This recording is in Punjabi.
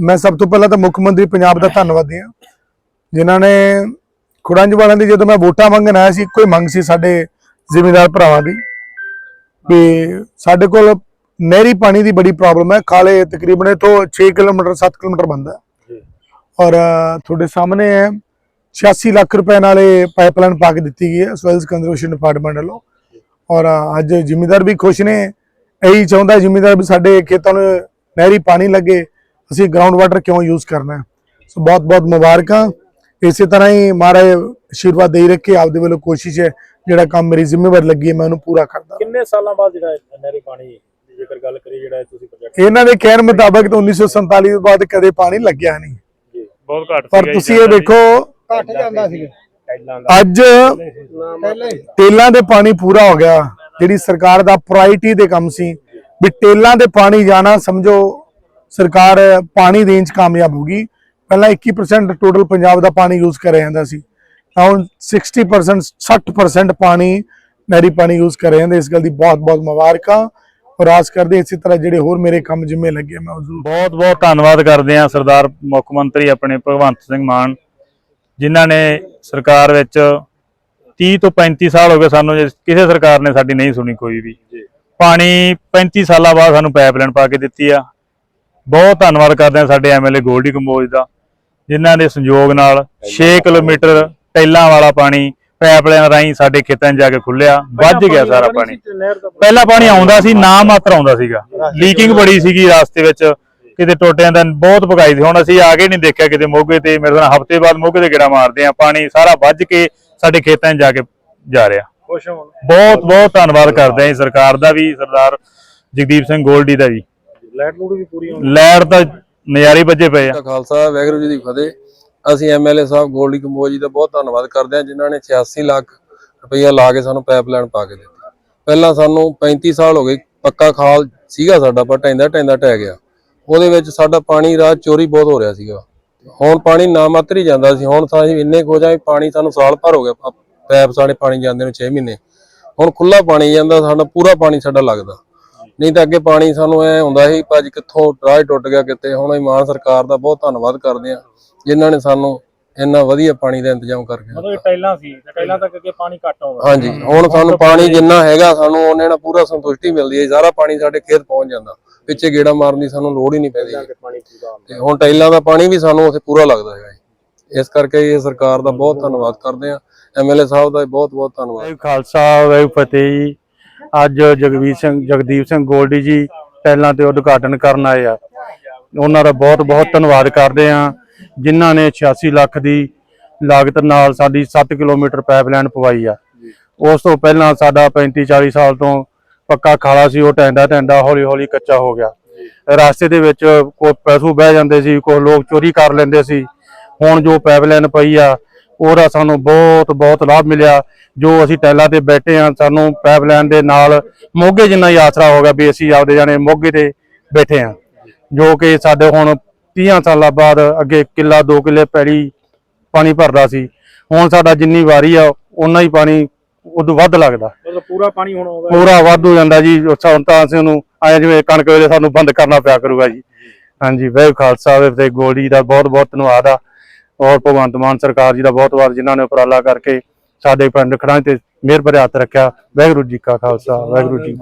ਮੈਂ ਸਭ ਤੋਂ ਪਹਿਲਾਂ ਤਾਂ ਮੁੱਖ ਮੰਤਰੀ ਪੰਜਾਬ ਦਾ ਧੰਨਵਾਦੀ ਹਾਂ। ਜਿਨ੍ਹਾਂ ਨੇ ਖੁੜੰਜ ਵਾਲਿਆਂ ਦੀ ਜਦੋਂ ਮੈਂ ਵੋਟਾਂ ਮੰਗਣ ਆਇਆ ਸੀ ਇੱਕੋ ਹੀ ਮੰਗ ਸੀ ਸਾਡੇ ਜ਼ਿਮੀਂਦਾਰ ਭਰਾਵਾਂ ਦੀ ਵੀ ਸਾਡੇ ਕੋਲ ਨਹਿਰੀ ਪਾਣੀ ਦੀ ਬੜੀ ਪ੍ਰੋਬਲਮ ਹੈ। ਖਾਲੇ ਤਕਰੀਬਨ ਇੱਥੋਂ 6 ਕਿਲੋਮੀਟਰ 7 ਕਿਲੋਮੀਟਰ ਬੰਦਾ ਹੈ। ਔਰ ਤੁਹਾਡੇ ਸਾਹਮਣੇ ਹੈ 86 ਲੱਖ ਰੁਪਏ ਨਾਲ ਇਹ ਪਾਈਪਲਾਈਨ ਪਾ ਕੇ ਦਿੱਤੀ ਗਈ ਹੈ ਸੋਇਲਸ ਕੰਜ਼ਰਵੇਸ਼ਨ ਡਿਪਾਰਟਮੈਂਟ ਵੱਲੋਂ। ਔਰ ਅੱਜ ਜ਼ਿਮੀਂਦਾਰ ਵੀ ਖੁਸ਼ ਨੇ। ਇਹੀ ਚਾਹੁੰਦਾ ਜ਼ਿਮੀਂਦਾਰ ਵੀ ਸਾਡੇ ਖੇਤਾਂ ਨੂੰ ਨਹਿਰੀ ਪਾਣੀ ਲੱਗੇ। ਅਸੀਂ ਗਰਾਊਂਡ ਵਾਟਰ ਕਿਉਂ ਯੂਜ਼ ਕਰਨਾ ਸੋ ਬਹੁਤ ਬਹੁਤ ਮੁਬਾਰਕਾਂ। ਇਸੇ ਤਰ੍ਹਾਂ ਹੀ ਮਹਾਰਾਜ ਆਸ਼ੀਰਵਾਦ ਦੇਈ ਰੱਖੇ ਆਪਦੇ ਵੱਲੋਂ ਕੋਸ਼ਿਸ਼ ਹੈ ਜਿਹੜਾ ਕੰਮ ਮੇਰੀ ਜ਼ਿੰਮੇਵਾਰੀ ਲੱਗੀ ਹੈ ਮੈਂ ਉਹਨੂੰ ਪੂਰਾ ਕਰਦਾ। ਕਿੰਨੇ ਸਾਲਾਂ ਬਾਅਦ ਜਿਹੜਾ ਇਹ ਨਹਿਰੀ ਪਾਣੀ ਦੀ ਜੇਕਰ ਗੱਲ ਕਰੀਏ ਜਿਹੜਾ ਇਹ ਤੁਸੀਂ ਪ੍ਰੋਜੈਕਟ ਇਹਨਾਂ ਦੇ ਕਹਿਣ ਮੁਤਾਬਕ ਤਾਂ 1947 ਤੋਂ ਬਾਅਦ ਕਦੇ ਪਾਣੀ ਲੱਗਿਆ ਨਹੀਂ। ਜੀ। ਬਹੁਤ ਘੱਟ ਪਰ ਤੁਸੀਂ ਇਹ ਦੇਖੋ ਘੱਟ ਜਾਂਦਾ ਸੀ। ਦਾ। ਅੱਜ ਟੇਲਾਂ ਦੇ ਪਾਣੀ ਪੂਰਾ ਹੋ ਗਿਆ। ਜਿਹੜੀ ਸਰਕਾਰ ਦਾ ਪ੍ਰਾਇੋਰਟੀ ਦੇ ਕੰਮ ਸੀ ਵੀ ਟੇਲਾਂ ਦੇ ਪਾਣੀ ਜਾਣਾ ਸਮਝੋ ਸਰਕਾਰ ਪਾਣੀ ਦੇਣ ਚ ਕਾਮਯਾਬ ਹੋ ਗਈ। ਪਹਿਲਾਂ 21% ਟੋਟਲ ਪੰਜਾਬ ਦਾ ਪਾਣੀ ਯੂਜ਼ ਕਰਿਆ ਜਾਂਦਾ ਸੀ। ਹੁਣ 60% 60% ਪਾਣੀ ਨਹਿਰੀ ਪਾਣੀ ਯੂਜ਼ ਕਰ ਰਹੇ ਜਾਂਦੇ। ਇਸ ਗੱਲ ਦੀ ਬਹੁਤ ਬਹੁਤ ਮੁਬਾਰਕਾਂ। ਔਰ ਆਸ ਕਰਦੇ ਇਸੇ ਤਰ੍ਹਾਂ ਜਿਹੜੇ ਹੋਰ ਮੇਰੇ ਕੰਮ ਜਿੰਮੇ ਲੱਗੇ ਮੈਂ ਉਸ ਨੂੰ ਬਹੁਤ ਬਹੁਤ ਧੰਨਵਾਦ ਕਰਦੇ ਹਾਂ ਸਰਦਾਰ ਮੁੱਖ ਮੰਤਰੀ ਆਪਣੇ ਭਗਵੰਤ ਸਿੰਘ ਮਾਨ ਜਿਨ੍ਹਾਂ ਨੇ ਸਰਕਾਰ ਵਿੱਚ 30 ਤੋਂ 35 ਸਾਲ ਹੋ ਗਏ ਸਾਨੂੰ ਕਿਸੇ ਸਰਕਾਰ ਨੇ ਸਾਡੀ ਨਹੀਂ ਸੁਣੀ ਕੋਈ ਵੀ। ਪਾਣੀ 35 ਸਾਲਾਂ ਬਾਅਦ ਸਾਨੂੰ ਪਾਈਪਲਾਈਨ ਪਾ ਕੇ ਦਿੱਤੀ ਆ। ਬਹੁਤ ਧੰਨਵਾਦ ਕਰਦੇ ਹਾਂ ਸਾਡੇ ਐਮਐਲਏ ਗੋਲਡੀ ਕੰਬੋਜ ਦਾ ਜਿਨ੍ਹਾਂ ਦੇ ਸੰਯੋਗ ਨਾਲ 6 ਕਿਲੋਮੀਟਰ ਟੈਲਾਂ ਵਾਲਾ ਪਾਣੀ ਪਾਈਪਲਾਈਨ ਰਾਹੀਂ ਸਾਡੇ ਖੇਤਾਂ 'ਚ ਜਾ ਕੇ ਖੁੱਲਿਆ ਵੱਜ ਗਿਆ ਸਾਰਾ ਪਾਣੀ। ਪਹਿਲਾਂ ਪਾਣੀ ਆਉਂਦਾ ਸੀ ਨਾ ਮਾਤਰ ਆਉਂਦਾ ਸੀਗਾ। ਲੀਕਿੰਗ ਬੜੀ ਸੀਗੀ ਰਾਸਤੇ ਵਿੱਚ ਕਿਤੇ ਟੋਟਿਆਂ ਦਾ ਬਹੁਤ ਭਗਾਈ ਸੀ। ਹੁਣ ਅਸੀਂ ਆ ਕੇ ਨਹੀਂ ਦੇਖਿਆ ਕਿਤੇ ਮੋਗੇ ਤੇ ਮੇਰੇ ਨਾਲ ਹਫ਼ਤੇ ਬਾਅਦ ਮੋਗੇ ਤੇ ਗੇੜਾ ਮਾਰਦੇ ਆ ਪਾਣੀ ਸਾਰਾ ਵੱਜ ਕੇ ਸਾਡੇ ਖੇਤਾਂ 'ਚ ਜਾ ਕੇ ਜਾ ਰਿਹਾ। ਬਹੁਤ ਬਹੁਤ ਧੰਨਵਾਦ ਕਰਦੇ ਹਾਂ ਸਰਕਾਰ ਦਾ ਵੀ ਸਰਦਾਰ ਜਗਦੀਪ ਸਿੰਘ ਗੋਲਡੀ ਦਾ ਜੀ। ਲਾਈਟ ਲੂਟ ਵੀ ਪੂਰੀ ਹੋਣੀ। ਲੈਟ ਤਾਂ ਨਜ਼ਾਰੇ ਵੱਜੇ ਪਏ ਆ। ਖਾਲਸਾ ਵਾਹਿਗੁਰੂ ਜੀ ਦੀ ਫਤਿਹ। ਅਸੀਂ ਐਮਐਲਏ ਸਾਹਿਬ ਗੋਲਡੀ ਕੰਬੋਜ ਜੀ ਦਾ ਬਹੁਤ ਧੰਨਵਾਦ ਕਰਦੇ ਹਾਂ ਜਿਨ੍ਹਾਂ ਨੇ 86 ਲੱਖ ਰੁਪਈਆ ਲਾ ਕੇ ਸਾਨੂੰ ਪਾਈਪਲਾਈਨ ਪਾ ਕੇ ਦਿੱਤੀ। ਪਹਿਲਾਂ ਸਾਨੂੰ 35 ਸਾਲ ਹੋ ਗਏ ਪੱਕਾ ਖਾਲ ਸੀਗਾ ਸਾਡਾ ਪਰ ਟੈਂਦਾ ਟੈਂਦਾ ਟਹਿ ਗਿਆ। ਉਹਦੇ ਵਿੱਚ ਸਾਡਾ ਪਾਣੀ ਰਾਤ ਚੋਰੀ ਬਹੁਤ ਹੋ ਰਿਹਾ ਸੀਗਾ। ਹੁਣ ਪਾਣੀ ਨਾ ਮਾਤਰ ਹੀ ਜਾਂਦਾ ਸੀ ਹੁਣ ਤਾਂ ਅਸੀਂ ਇੰਨੇ ਕੁ ਹੋ ਜਾਏ ਪਾਣੀ ਸਾਨੂੰ ਸਾਲ ਭਰ ਹੋ ਗਿਆ ਪੈਪ ਸਾਡੇ ਪਾਣੀ ਜਾਂਦੇ ਨੂੰ 6 ਮਹੀਨੇ। ਹੁਣ ਖੁੱਲਾ ਪਾਣੀ ਜਾਂਦਾ ਸਾਡਾ ਪੂਰਾ ਪਾਣੀ ਸਾਡਾ ਲੱਗਦਾ। ਨਹੀਂ ਤਾਂ ਅੱਗੇ ਪਾਣੀ ਸਾਨੂੰ ਐ ਹੁੰਦਾ ਸੀ ਭਾਜੀ ਕਿੱਥੋਂ ਰਾਹ ਟੁੱਟ ਗਿਆ ਕਿਤੇ। ਹੁਣ ਇਮਾਨ ਸਰਕਾਰ ਦਾ ਬਹੁਤ ਧੰਨਵਾਦ ਕਰਦੇ ਆ ਜਿਨ੍ਹਾਂ ਨੇ ਸਾਨੂੰ ਇੰਨਾ ਵਧੀਆ ਪਾਣੀ ਦਾ ਇੰਤਜ਼ਾਮ ਕਰਕੇ ਮਤਲਬ ਇਹ ਦਿੱਤਾ ਟੈਲਾਂ ਸੀ ਤੇ ਟੈਲਾਂ ਤੱਕ ਅੱਗੇ ਪਾਣੀ ਘੱਟ ਆਉਂਦਾ ਹਾਂਜੀ ਹੁਣ ਸਾਨੂੰ ਪਾਣੀ ਜਿੰਨਾ ਹੈਗਾ ਸਾਨੂੰ ਉਹਨੇ ਨਾਲ ਪੂਰਾ ਸੰਤੁਸ਼ਟੀ ਮਿਲਦੀ ਹੈ ਸਾਰਾ ਪਾਣੀ ਸਾਡੇ ਖੇਤ ਪਹੁੰਚ ਜਾਂਦਾ। ਪਿੱਛੇ ਗੇੜਾ ਮਾਰਨ ਦੀ ਸਾਨੂੰ ਲੋੜ ਹੀ ਨਹੀਂ ਪੈਂਦੀ। ਕਿ ਪਾਣੀ ਪੂਰਾ ਆਉਂਦਾ। ਤੇ ਹੁਣ ਟਾਈਲਾਂ ਦਾ ਪਾਣੀ ਵੀ ਸਾਨੂੰ ਉੱਥੇ ਪੂਰਾ ਲੱਗਦਾ ਹੈਗਾ ਜੀ। ਇਸ ਕਰਕੇ ਇਹ ਸਰਕਾਰ ਦਾ ਬਹੁਤ ਧੰਨਵਾਦ ਕਰਦੇ ਆ ਐਮਐਲਏ ਸਾਹਿਬ ਦਾ ਬਹੁਤ ਬਹੁਤ ਧੰਨਵਾਦ। ਵਾਹਿਗੁਰੂ ਖਾਲਸਾ ਵਾਹਿਗੁਰੂ ਫਤਿਹ ਜੀ। ਅੱਜ ਜਗਵੀਰ ਸਿੰਘ, ਜਗਦੀਪ ਸਿੰਘ ਗੋਲਡੀ ਜੀ ਪਹਿਲਾਂ ਤੇ ਉਦਘਾਟਨ ਕਰਨ ਆਏ ਆ। ਉਹਨਾਂ ਦਾ ਬਹੁਤ ਬਹੁਤ ਧੰਨਵਾਦ ਕਰਦੇ ਆ ਜਿਨ੍ਹਾਂ ਨੇ 86 ਲੱਖ ਦੀ ਲਾਗਤ ਨਾਲ ਸਾਡੀ 7 ਕਿਲੋਮੀਟਰ ਪਾਈਪਲਾਈਨ ਪਵਾਈ ਆ। ਉਸ ਤੋਂ ਪਹਿਲਾਂ ਸਾਡਾ 35 40 ਸਾਲ ਤੋਂ ਪੱਕਾ ਖਾਲਾ ਸੀ, ਉਹ ਟੈਂਡਾ ਟੈਂਡਾ ਹੌਲੀ ਹੌਲੀ ਕੱਚਾ ਹੋ ਗਿਆ। ਰਸਤੇ ਦੇ ਵਿੱਚ ਕੋਈ ਪੈਸੂ ਬਹਿ ਜਾਂਦੇ ਸੀ, ਕੋਈ ਲੋਕ ਚੋਰੀ ਕਰ ਲੈਂਦੇ ਸੀ। ਹੁਣ ਜੋ ਪਾਈਪਲਾਈਨ ਪਈ ਆ ਉਹਦਾ ਸਾਨੂੰ ਬਹੁਤ ਬਹੁਤ ਲਾਭ ਮਿਲਿਆ। ਜੋ ਅਸੀਂ ਟੈਲਾਂ ਤੇ ਬੈਠੇ ਆ ਸਾਨੂੰ ਪਾਈਪਲਾਈਨ ਦੇ ਨਾਲ ਮੋਗੇ ਜਿੰਨਾ ਹੀ ਆਸਰਾ ਹੋ ਗਿਆ ਵੀ ਅਸੀਂ ਆਪਦੇ ਜਾਣੇ ਮੋਗੇ ਤੇ ਬੈਠੇ ਆ ਜੋ ਕਿ ਸਾਡੇ ਹੁਣ 30 ਸਾਲਾਂ ਬਾਅਦ ਅੱਗੇ ਕਿੱਲਾ 2 ਕਿੱਲੇ ਪੈਲੀ ਪਾਣੀ ਭਰਦਾ ਸੀ। ਹੁਣ ਸਾਡਾ ਜਿੰਨੀ ਵਾਰੀ ਆ ਉਨਾ ਹੀ ਪਾਣੀ ਉਦੋਂ ਵੱਧ ਲੱਗਦਾ। ਮਤਲਬ ਪੂਰਾ ਪਾਣੀ ਹੁਣ ਆਉਂਦਾ ਪੂਰਾ ਵੱਧ ਹੋ ਜਾਂਦਾ ਜੀ। ਹੁਣ ਤਾਂ ਅਸੀਂ ਉਹਨੂੰ ਆਏ ਜਿਵੇਂ ਕਣਕ ਵੇਲੇ ਸਾਨੂੰ ਬੰਦ ਕਰਨਾ ਪਿਆ ਕਰੂਗਾ ਜੀ। ਹਾਂਜੀ ਵੈਗ ਖਾਲਸਾ ਵੇ ਤੇ ਗੋਲਡੀ ਦਾ ਬਹੁਤ ਬਹੁਤ ਧੰਨਵਾਦ ਆ। ਔਰ ਭਗਵੰਤ ਮਾਨ ਸਰਕਾਰ ਜੀ ਦਾ ਬਹੁਤ ਬਹੁਤ ਜਿਨ੍ਹਾਂ ਨੇ ਉਪਰਾਲਾ ਕਰਕੇ ਸਾਡੇ ਪਿੰਡ ਖੜਾਂ ਤੇ ਮਿਹਰ ਭਰਿਆ ਹੱਥ ਰੱਖਿਆ। ਵਾਹਿਗੁਰੂ ਜੀ ਕਾ ਖਾਲਸਾ, ਵਾਹਿਗੁਰੂ ਜੀ ਕੀ